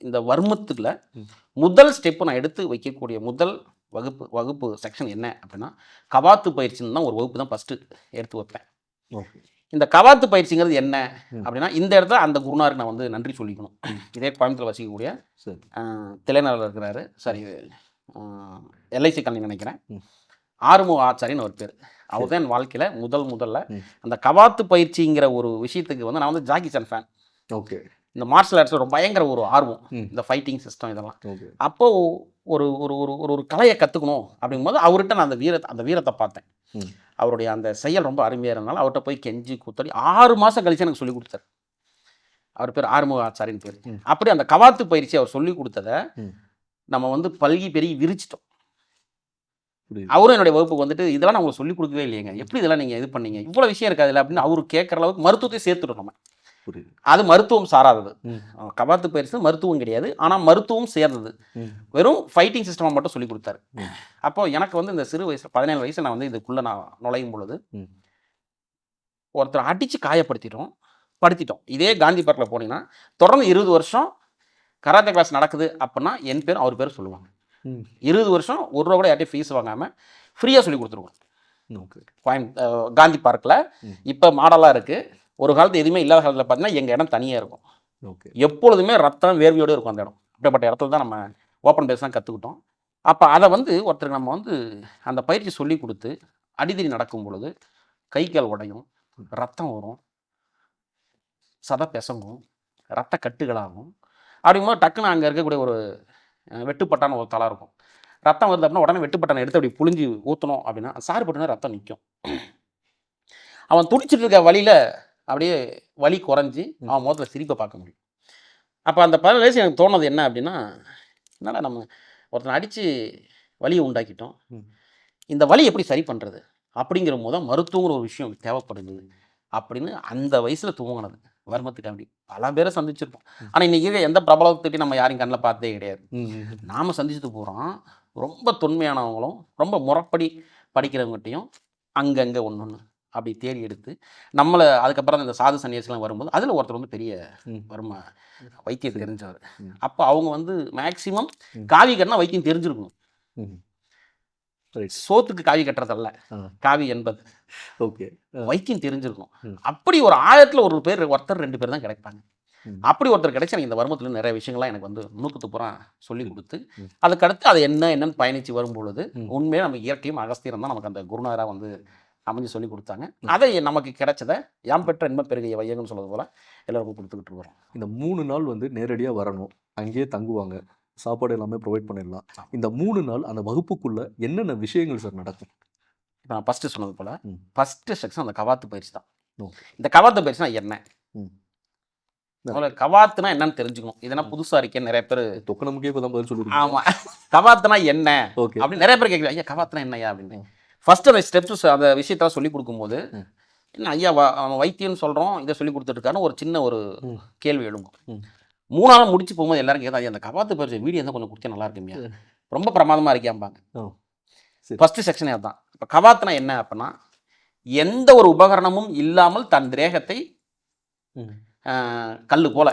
இந்த வர்மத்துக்குள்ள ம். முதல் ஸ்டெப்பு நான் எடுத்து வைக்கக்கூடிய முதல் வகுப்பு வகுப்பு செக்ஷன் என்ன அப்படின்னா கவாத்து பயிற்சின்னு தான் ஒரு வகுப்பு தான் ஃபஸ்ட்டு எடுத்து வைப்பேன். ஓகே. இந்த கவாத்து பயிற்சிங்கிறது என்ன. அப்படின்னா இந்த இடத்துல அந்த குருநாருக்கு நான் வந்து நன்றி சொல்லிக்கணும். இதே கோயம்புத்தூர் வசிக்கக்கூடிய சரி. திளைநகரில் இருக்கிறாரு. சாரி எல்ஐசி கல்வி நினைக்கிறேன். ஆறுமுக ஆச்சாரின்னு ஒரு பேர். அவர் தான் என் வாழ்க்கையில் முதல் முதல்ல. அந்த கவாத்து பயிற்சிங்கிற ஒரு விஷயத்துக்கு வந்து நான் வந்து ஜாக்கி சான் ஃபேன் ஓகே. இந்த மார்ஷல் ஆர்ட்ஸ் ஒரு பயங்கர ஒரு ஆர்வம். இந்த ஃபைட்டிங் சிஸ்டம் இதெல்லாம். அப்போ ஒரு ஒரு ஒரு ஒரு ஒரு கலையை கற்றுக்கணும் அப்படிங்கும்போது அவர்கிட்ட நான் அந்த வீரத்தை அந்த வீரத்தை பார்த்தேன். அவருடைய அந்த செயல் ரொம்ப அருமையாக இருந்தனால அவர்கிட்ட போய் கெஞ்சி கூத்தடி ஆறு மாதம் கழிச்சு எனக்கு சொல்லி கொடுத்தாரு. அவர் பேர் ஆறுமுக ஆச்சாரின்னு பேர். அப்படி அந்த கவாத்து பயிற்சி அவர் சொல்லி கொடுத்ததை. நம்ம வந்து பல்கி பெருகி விரிச்சிட்டோம். அவரும் என்னுடைய வகுப்புக்கு வந்துட்டு இதெல்லாம் நான் உங்களுக்கு சொல்லி கொடுக்கவே இல்லையேங்க. எப்படி இதெல்லாம் நீங்கள் இது பண்ணீங்க? இவ்வளோ விஷயம் இருக்காதுல்ல? அப்படின்னு அவர் கேட்குற அளவுக்கு மருத்துவத்தை சேர்த்துட்டோம் நம்ம. அது மருத்துவம் சாராதது. கவாத்து பயிற்சி மருத்துவம் கிடையாது. ஆனால் மருத்துவம் சேர்ந்தது. வெறும் ஃபைட்டிங் சிஸ்டமாக மட்டும் சொல்லி கொடுத்தாரு. அப்போ எனக்கு வந்து இந்த சிறு வயசு பதினேழு வயசு நான் வந்து இதுக்குள்ளே நான் நுழையும் பொழுது. ஒருத்தர் அடித்து காயப்படுத்திட்டோம் படுத்திட்டோம். இதே காந்தி பார்க்கில் போனீங்கன்னா தொடர்ந்து இருபது வருஷம் கராத்தே கிளாஸ் நடக்குது அப்படின்னா என் பேர் அவர் பேர் சொல்லுவாங்க. இருபது வருஷம் ஒரு ரூபா கூட யார்ட்டையும் ஃபீஸ் வாங்காமல் ஃப்ரீயாக சொல்லி கொடுத்துருவோம். கோயம் காந்தி பார்க்கில். இப்போ மாடலாக இருக்குது ஒரு காலத்து எதுவுமே இல்லாத காலத்தில் பார்த்தீங்கன்னா எங்கள் இடம் தனியாக இருக்கும். ஓகே. எப்பொழுதுமே ரத்தம் வேர்வையோடு இருக்கும் அந்த இடம். அப்படிப்பட்ட இடத்துல தான் நம்ம ஓப்பன் பேஸ் தான் கற்றுக்கிட்டோம் அப்போ அதை வந்து ஒருத்தருக்கு நம்ம வந்து அந்த பயிற்சி சொல்லி கொடுத்து அடிதடி நடக்கும் பொழுது கை கால் உடையும் ரத்தம் வரும் சதை பிசங்கும் ரத்த கட்டுகளாகும். அப்படிங்கும்போது டக்குன்னு அங்கே இருக்கக்கூடிய ஒரு வெட்டுப்பட்டான ஒரு தலை இருக்கும். ரத்தம் வருது அப்படின்னா உடனே வெட்டுப்பட்டானை எடுத்து அப்படி புழிஞ்சு ஊற்றணும் அப்படின்னா சாறு பட்டுனா ரத்தம் நிற்கும் அவன் துடிச்சிட்டு இருக்க வழியில் அப்படியே வலி குறைஞ்சி அவன் முகத்தில் சிரிப்பை பார்க்க முடியும். அப்போ அந்த பதினேழு வயசு எனக்கு தோணுது என்ன அப்படின்னா என்னடா நம்ம ஒருத்தனை அடித்து வலியை உண்டாக்கிட்டோம். இந்த வலி எப்படி சரி பண்ணுறது அப்படிங்கிற போது மருத்துவங்கிற ஒரு விஷயம் தேவைப்படுது. அப்படின்னு அந்த வயசில் தூங்கினது. வர்மத்துக்காண்டி பல பேரை சந்திச்சிருப்போம். ஆனால் இன்றைக்கி எந்த பிரபலத்திட்டையும் நம்ம யாரையும் கண்ணில் பார்த்ததே கிடையாது. நாம் சந்திச்சுட்டு போகிறோம் ரொம்ப தொன்மையானவங்களும் ரொம்ப முறைப்படி படிக்கிறவங்ககிட்டையும் அங்கங்கே ஒன்று ஒன்று அப்படி தேடி எடுத்து நம்மளை அதுக்கப்புறம் இந்த சாது சன்னியாசிலாம் வரும்போது அதில் ஒருத்தர் வந்து பெரிய. வர்ம வைத்தியம் தெரிஞ்சவர். அப்போ அவங்க வந்து மேக்சிமம். காவி கட்டினா வைத்தியம் தெரிஞ்சிருக்கணும். சோத்துக்கு காவி கட்டுறதல்ல. காவி என்பது ஓகே வைத்தியம் தெரிஞ்சிருக்கணும் ம். அப்படி ஒரு ஆயிரத்தில் ஒரு பேர் ஒருத்தர் ரெண்டு பேர் தான் கிடைப்பாங்க. அப்படி ஒருத்தர் கிடைச்சா எனக்கு இந்த வருமத்தில் நிறைய விஷயங்கள்லாம் எனக்கு வந்து நுணுக்கத்து பூரா சொல்லி கொடுத்து. அதுக்கடுத்து அது என்ன என்னன்னு பயணித்து வரும்பொழுது. உண்மையாக நம்ம இயற்கையும் அகஸ்தியம் தான் நமக்கு அந்த குருநாதராக வந்து அமைஞ்சு சொல்லி கொடுத்தாங்க. அதை நமக்கு கிடைச்சதை யாம் பெற்ற இன்ப பெருகைய வையகம்னு சொல்றது போல எல்லாருக்கும் கொடுத்துக்கிட்டு வரோம் இந்த மூணு நாள் வந்து நேரடியா வரணும். அங்கேயே தங்குவாங்க. சாப்பாடு எல்லாமே ப்ரொவைட் பண்ணிடலாம். இந்த மூணு நாள் அந்த வகுப்புக்குள்ள என்னென்ன விஷயங்கள் சார் நடக்கும்? இப்போ நான் ஃபஸ்ட்டு சொன்னது போல். ஃபஸ்ட்டு செக்ஷன் அந்த கவாத்து பயிற்சி தான். இந்த கவாத்து பயிற்சினா என்ன. முதல்ல கவாத்துனா என்னன்னு தெரிஞ்சுக்கணும். இதெல்லாம் புதுசாக இருக்கேன்னு நிறைய பேர் தொக்க நமக்கே இப்போ தான் பதில் சொல்லிருக்கீங்க. ஆமாம் கவாத்துனா என்ன? ஓகே. அப்படி நிறைய பேர் கேட்குறாங்க ஐயா கவாத்துனா என்னய்யா? அப்படின்னு. ஃபர்ஸ்ட் அந்த ஸ்டெப்ஸ் அந்த விஷயத்தெல்லாம் சொல்லி கொடுக்கும்போது. என்ன ஐயா வ- அவன் வைத்தியம்னு சொல்கிறோம் இதை சொல்லி கொடுத்துட்ருக்கான்னு ஒரு சின்ன ஒரு. கேள்வி எழும்பும் ம். மூணாவது முடிச்சு போகும்போது எல்லாரும் கேட்குது ஐயா அந்த கவாத்து பயிற்சி வீடியோ தான் கொஞ்சம் கொடுத்தா நல்லா இருக்குமியா. ரொம்ப பிரமாதமாக இருக்கியாம்பாங்க. ஃபர்ஸ்ட் செக்ஷனே அதுதான் இப்போ கவாத்துனா என்ன அப்படின்னா எந்த ஒரு உபகரணமும் இல்லாமல் தன் தேகத்தை. கல் போல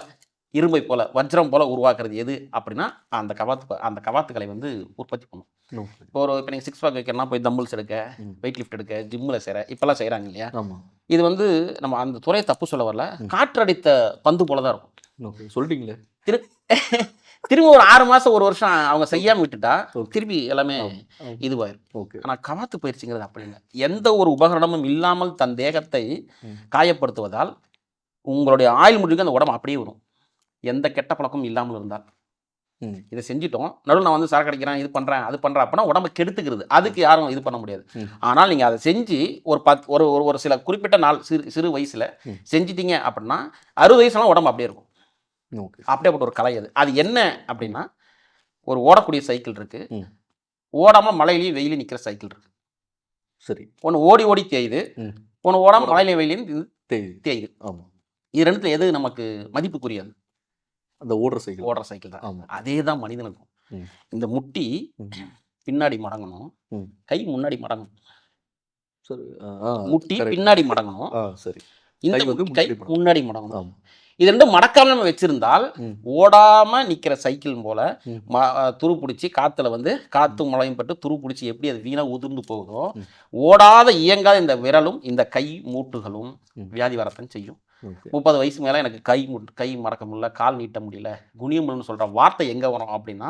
இரும்பை போல வஜ்ரம் போல உருவாக்குறது எது அப்படின்னா அந்த கவாத்து அந்த கவாத்துக்களை வந்து உற்பத்தி பண்ணும். இப்போ ஒரு இப்போ நீங்கள் சிக்ஸ் பேக் வைக்கிறனா போய் தம்பிள்ஸ் எடுக்க. வெயிட் லிஃப்ட் எடுக்க ஜிம்மில் செய்கிற இப்போல்லாம் செய்கிறாங்க இல்லையா இது வந்து நம்ம அந்த துறையை தப்பு சொல்ல வரல. காற்றடித்த பந்து போல தான் இருக்கும் சொல்லிட்டீங்களே திரு திரும்ப ஒரு ஆறு மாதம் ஒரு வருஷம் அவங்க செய்யாமல் விட்டுட்டா. திருப்பி எல்லாமே. இதுவாயிரும் ஓகே ஆனால் கவாத்து பயிற்சிங்கிறது அப்படி இல்லை எந்த ஒரு உபகரணமும் இல்லாமல் தன் தேகத்தை. காயப்படுத்துவதால் உங்களுடைய ஆயுள் முடிவுக்கு அந்த உடம்பு அப்படியே வரும் எந்த கெட்ட பழக்கமும் இல்லாமல் இருந்தால். இதை செஞ்சிட்டோம். நடுவில் நான் வந்து சரக்கு அடிக்கிறேன் இது பண்ணுறேன் அது பண்ணுறேன் அப்படின்னா உடம்பு கெடுத்துக்கிறது. அதுக்கு யாரும் இது பண்ண முடியாது. ஆனால் நீங்கள் அதை செஞ்சு ஒரு பத் ஒரு ஒரு ஒரு சில குறிப்பிட்ட நாள் சிறு சிறு வயசில். செஞ்சிட்டீங்க அப்படின்னா அறுபது வயசுலாம் உடம்பு அப்படியே இருக்கும். ஓகே. அப்படியேப்பட்ட ஒரு கலை அது. அது என்ன அப்படின்னா ஒரு ஓடக்கூடிய சைக்கிள் இருக்கு. ம். ஓடாமல் மழையிலையும் வெயிலையும் நிற்கிற சைக்கிள் இருக்கு. சரி. ஒன்று ஓடி ஓடி தேயுது. ஒன்று ஓடாமல் மழையிலையும் வெயிலையும் இது தெரியுது தேயுது. ஆமா. இது ரெண்டுத்துல எது நமக்கு மதிப்புக்குரியது? அந்த ஓடுற சைக்கிள் ஓடுற சைக்கிள் தான் அதே தான் மனிதனுக்கும். இந்த முட்டி. பின்னாடி மடங்கணும். கை முன்னாடி மடங்கணும் சரி முட்டி. பின்னாடி மடங்கணும் சரி இந்த கை முன்னாடி மடங்கணும். இது ரெண்டும் மடக்காம நம்ம வச்சிருந்தால். ஓடாம நிக்கிற சைக்கிள் போல துரு பிடிச்சி காத்துல வந்து காத்து மழையும் பட்டு துரு பிடிச்சி எப்படி அது வீணா உதிர்ந்து போகுதோ. ஓடாத இயங்காத இந்த விரலும் இந்த கை மூட்டுகளும். வியாதி வரத்தான் செய்யும் முப்பது வயசு மேலே எனக்கு கை கை மடக்க முடியல கால் நீட்ட முடியல குனிய முடியலன்னு சொல்கிற வார்த்தை எங்கே வரும் அப்படின்னா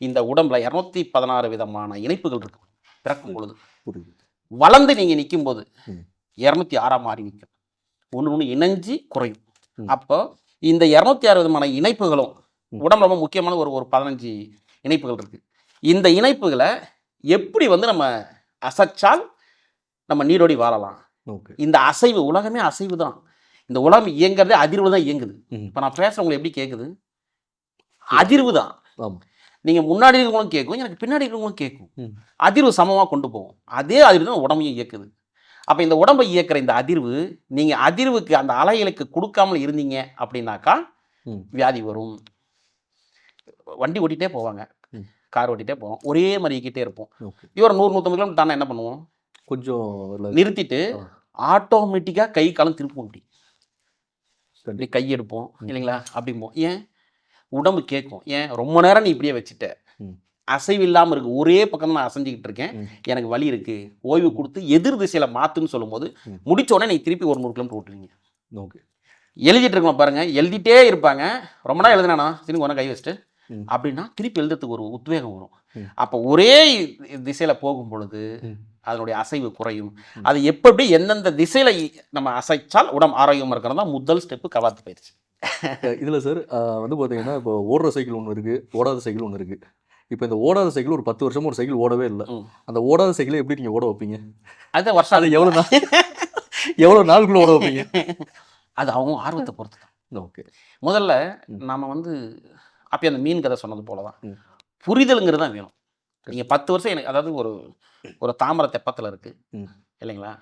இந்த உடம்புல இரநூத்தி பதினாறு விதமான இணைப்புகள் இருக்கு. பிறக்கும் பொழுது. வளர்ந்து நீங்கள் நிற்கும்போது ம். இரநூத்தி ஆறாம் மாறி நிற்கும் ஒன்று ஒன்று இணைஞ்சு குறையும். அப்போ இந்த இரநூத்தி ஆறு விதமான இணைப்புகளும். உடம்பு ரொம்ப முக்கியமான ஒரு ஒரு பதினஞ்சு இணைப்புகள் இருக்கு. இந்த இணைப்புகளை எப்படி வந்து நம்ம அசைச்சால் நம்ம நீரோடி வாழலாம்? இந்த அசைவு உலகமே அசைவு தான் இந்த உலகம் இயங்குறதே அதிர்வு தான் இயங்குது. இப்போ நான் பேசுகிறவங்களுக்கு எப்படி கேட்குது அதிர்வு தான். நீங்கள் முன்னாடி இருக்கிறவங்களும் கேட்கும் எனக்கு பின்னாடி இருக்கிறவங்களும் கேட்கும். அதிர்வு சமமாக கொண்டு போகும். அதே அதிர்வு தான் உடம்பையும் இயக்குது. அப்போ இந்த உடம்பை இயக்குற இந்த அதிர்வு நீங்கள் அதிர்வுக்கு அந்த அலைகளுக்கு கொடுக்காமல் இருந்தீங்க அப்படின்னாக்கா. வியாதி வரும். வண்டி ஓட்டிகிட்டே போவாங்க. கார் ஓட்டிகிட்டே போவோம். ஒரே மாதிரி இயக்கிட்டே இருப்போம். இவர் நூறு நூற்றம்பது கிலோமீட்டர் தானே என்ன பண்ணுவோம்? கொஞ்சம் நிறுத்திட்டு. ஆட்டோமேட்டிக்காக கை காலம் திருப்பும் அப்படி இப்படி கண்டி- கை எடுப்போம் ம். இல்லைங்களா? அப்படிம்போம். ஏன்? உடம்பு கேட்கும். ஏன்? ரொம்ப நேரம் நீ இப்படியே வச்சுட்ட. அசைவு இல்லாமல் இருக்கு. ஒரே பக்கம் நான் அசைஞ்சிக்கிட்டு இருக்கேன். எனக்கு வலி இருக்கு. ஓய்வு கொடுத்து எதிர் திசையில மாத்துன்னு சொல்லும்போது ம். முடிச்ச உடனே நீ திருப்பி ஒரு நூறு கிலோமீட்டர் ஓட்டுவீங்க. ஓகே. எழுதிட்டு இருக்கோம் பாருங்க. எழுதிட்டே இருப்பாங்க. ரொம்ப நாள் எழுதுனானா? திரும்பி ஒன்றா கை வச்சுட்டு. அப்படின்னா திருப்பி எழுதுறதுக்கு ஒரு உத்வேகம் வரும். அப்போ ஒரே திசையில போகும் பொழுது. அதனுடைய அசைவு குறையும். அது எப்படி எந்தெந்த திசையில நம்ம அசைச்சால் உடம்பு ஆரோக்கியமா இருக்கிறது தான் முதல் ஸ்டெப்பு கவாத்து பயிற்சி. இதில் சார் வந்து பார்த்தீங்கன்னா இப்போ ஓடுற சைக்கிள் ஒன்று இருக்குது ஓடாத சைக்கிள் ஒன்று இருக்குது இப்போ இந்த ஓடாத சைக்கிள் ஒரு பத்து வருஷமா ஒரு சைக்கிள் ஓடவே இல்லை. அந்த ஓடாத சைக்கிளை எப்படி நீங்கள் ஓட வைப்பீங்க? அது வருஷம். அது எவ்வளோ நாள்? எவ்வளோ நாளுக்குள்ள ஓட வைப்பீங்க? அது அவங்க ஆர்வத்தை பொறுத்து தான் ஓகே. முதல்ல ம். நாம வந்து அப்போ அந்த மீன் கதை சொன்னது போல தான். புரிதலுங்கிறது தான் வேணும். நீங்கள் பத்து வருஷம் எனக்கு அதாவது ஒரு ஒரு தாமரை தெப்பத்தில் இருக்கு ம். இல்லைங்களா?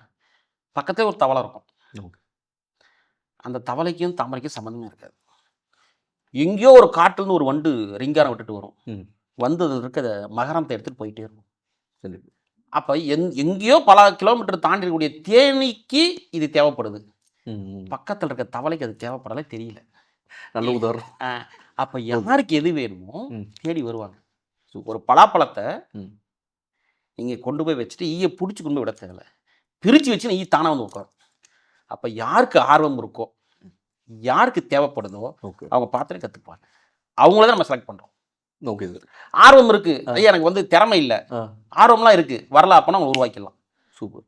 பக்கத்துல ஒரு தவளை இருக்கும். அந்த தவளைக்கும் தாமரைக்கும் சம்மந்தமே இருக்காது. எங்கேயோ ஒரு காட்டுலேருந்து ஒரு வண்டு ரிங்காரம் விட்டுட்டு வரும். வந்து அதில் இருக்க மகரத்தை எடுத்துகிட்டு போயிட்டே இருக்கும். அப்போ எங் எங்கேயோ பல கிலோமீட்டர் தாண்டி இருக்கக்கூடிய தேனீக்கு இது தேவைப்படுது. பக்கத்தில் இருக்க தவளைக்கு அது தேவைப்படலை தெரியல. நல்ல உதாரணம் அப்போ யாருக்கு எது வேணுமோ. தேடி வருவாங்க. ஒரு பலாப்பழத்தை. நீங்கள் கொண்டு போய் வச்சுட்டு ஈயை பிடிச்சி கொண்டு போய் விட தேவையில்ல பிரித்து வச்சு ஈ தானாக வந்து உட்காரும். அப்போ யாருக்கு ஆர்வம் இருக்கோ யாருக்கு தேவைப்படுதோ அவங்க பார்த்துட்டு கற்றுப்பாங்க அவங்கள தான் நம்ம செலக்ட் பண்ணுறோம் ஓகே சார். ஆர்வம் இருக்கு. ஆ. ஐயா எனக்கு வந்து திறமை இல்லை. ஆர்வம்லாம் இருக்கு. வரல அப்போனா அவங்க உருவாக்கிடலாம். சூப்பர்.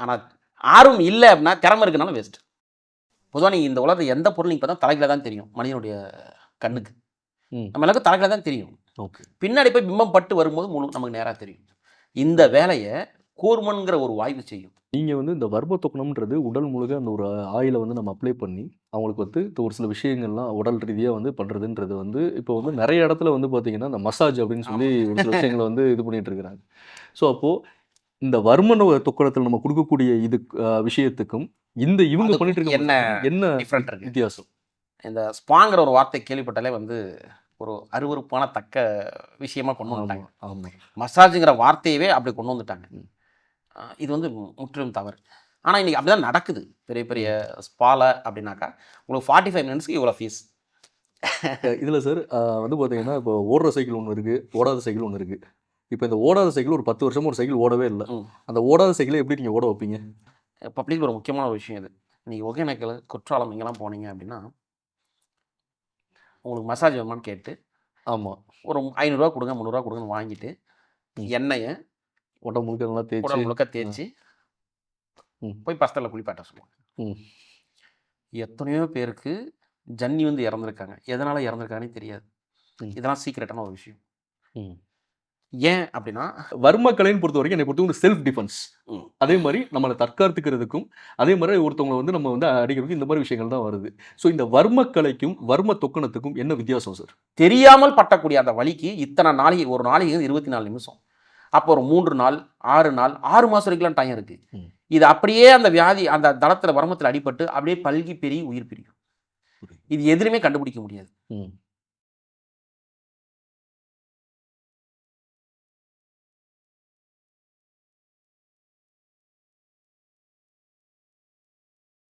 ஆனால் ஆர்வம் இல்லை அப்படின்னா திறமை இருக்குனாலும் வேஸ்ட் பொதுவாக நீங்கள் இந்த உலகத்தை எந்த பொருள் நீங்கள் பார்த்தா தலைகளை தான் தெரியும் மனிதனுடைய கண்ணுக்கு. நம்ம எல்லாருக்கும் தலைகளை தான் தெரியும். ஓகே. பின்னாடி போய் பிம்பம் பட்டு வரும்போது முழு நமக்கு நேராக தெரியும். இந்த வேலையை கூர்மன்கிற ஒரு வாய்வு செய்யும். நீங்கள் வந்து இந்த வர்ம தொக்கணம்ன்றது உடல் முழுக்க அந்த ஒரு ஆயிலை வந்து நம்ம அப்ளை பண்ணி அவங்களுக்கு வந்து ஒரு சில விஷயங்கள்லாம் உடல் ரீதியாக வந்து பண்ணுறதுன்றது வந்து இப்போ வந்து நிறைய இடத்துல வந்து பார்த்தீங்கன்னா இந்த மசாஜ் அப்படின்னு சொல்லி ஒரு சில விஷயங்களை வந்து இது பண்ணிட்டு இருக்கிறாங்க. ஸோ அப்போது இந்த வர்ம தொக்கணத்தில் நம்ம கொடுக்கக்கூடிய இது விஷயத்துக்கும் இந்த இவங்க பண்ணிட்டு இருக்க என்ன என்ன டிஃப்ரெண்ட் இருக்கு? வித்தியாசம்? இந்த ஸ்பாங்கிற ஒரு வார்த்தை கேள்விப்பட்டாலே வந்து ஒரு அருவருப்பான தக்க விஷயமா கொண்டு வந்துட்டாங்க. மசாஜுங்கிற வார்த்தையவே அப்படி கொண்டு வந்துட்டாங்க. இது வந்து முற்றிலும் தவறு. ஆனால் இன்னைக்கு அப்படிதான் நடக்குது. பெரிய பெரிய ஸ்பால அப்படின்னாக்கா உங்களுக்கு ஃபார்ட்டி ஃபைவ் மினிட்ஸ்க்கு இவ்வளோ ஃபீஸ் இதில் சார் வந்து பார்த்தீங்கன்னா இப்போ ஓடுற சைக்கிள் ஒன்று இருக்குது ஓடாத சைக்கிள் ஒன்று இருக்குது இப்போ இந்த ஓடாத சைக்கிள் ஒரு பத்து வருஷமா ஒரு சைக்கிள் ஓடவே இல்லை. அந்த ஓடாத சைக்கிளை எப்படி நீங்கள் ஓட வைப்பீங்க? பப்ளிக் ஒரு முக்கியமான ஒரு விஷயம் இது நீங்கள் ஒகேனக்கல் குற்றாலம் இங்கெல்லாம் போனீங்க அப்படின்னா உங்களுக்கு மசாஜ் வேணுமான்னு கேட்டு ஆமாம் ஒரு ஐநூறுரூவா கொடுங்க முந்நூறுரூவா கொடுங்கன்னு வாங்கிட்டு. எண்ணெயை உடம்பு முழுக்க நல்லா தேய்ச்சி முழுக்க தேய்ச்சி ம். போய் பஸ்தலில் குளிப்பாட்ட சொல்லுவாங்க ம். எத்தனையோ பேருக்கு ஜன்னி வந்து இறந்துருக்காங்க எதனால இறந்துருக்காங்கன்னு தெரியாது. இதெல்லாம் சீக்கிரட்டான ஒரு விஷயம் ம். ஏன் அப்படின்னா வர்ம கலைன்னு பொறுத்த வரைக்கும் என்னை பொறுத்த ஒரு செல்ஃப் டிஃபென்ஸ். அதே மாதிரி நம்மளை தற்காத்துக்கிறதுக்கும் அதே மாதிரி ஒருத்தவங்களை வந்து நம்ம வந்து அடிக்கிறதுக்கும் இந்த மாதிரி விஷயங்கள் தான் வருது. ஸோ இந்த வர்ம கலைக்கும் வர்ம தொக்கணத்துக்கும் என்ன வித்தியாசம் சார் தெரியாமல் பட்டக்கூடிய அந்த வலிக்கு இத்தனை நாளைக்கு ஒரு நாளைக்கு இருபத்தி நாலு நிமிஷம். அப்போ ஒரு மூன்று நாள் ஆறு நாள் ஆறு மாதம் வரைக்கும் டைம் இருக்கு. இது அப்படியே அந்த வியாதி அந்த தளத்தில் வர்மத்தில் அடிபட்டு அப்படியே பல்கி பெருகி உயிர் பிரியும். இது எதுலையுமே கண்டுபிடிக்க முடியாது.